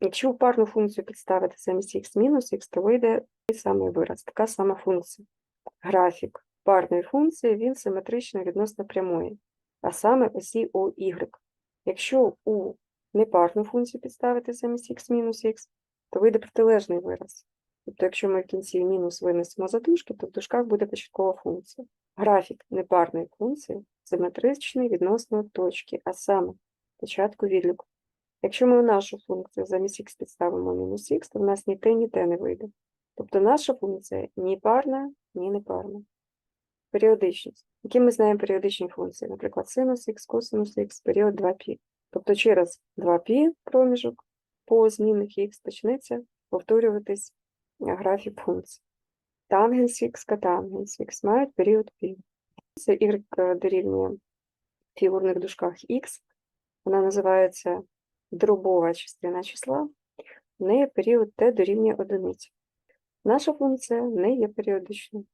Якщо парну функцію підставити замість х мінус х, то вийде той самий вираз, така сама функція. Графік парної функції він симетричний відносно прямої, а саме осі OY. Якщо у непарну функцію підставити замість х мінус х, то вийде протилежний вираз. Тобто, якщо ми в кінці мінус винесемо за дужки, то в дужках буде початкова функція. Графік непарної функції симетричний відносно точки, а саме початку відліку. Якщо ми в нашу функцію замість х підставимо мінус х, то в нас ні те, ні те не вийде. Тобто наша функція ні парна, ні непарна. Періодичність. Які ми знаємо періодичні функції? Наприклад, синус х, косинус х, період 2π. Тобто через 2π проміжок по змінних х почнеться повторюватись е, графік функцій. Тангенс х, котангенс х мають період π. Це y е, дорівнює в фігурних дужках х. Вона називається дробова частина числа. В неї період t дорівнює одиниці. Наша функція не є періодичною.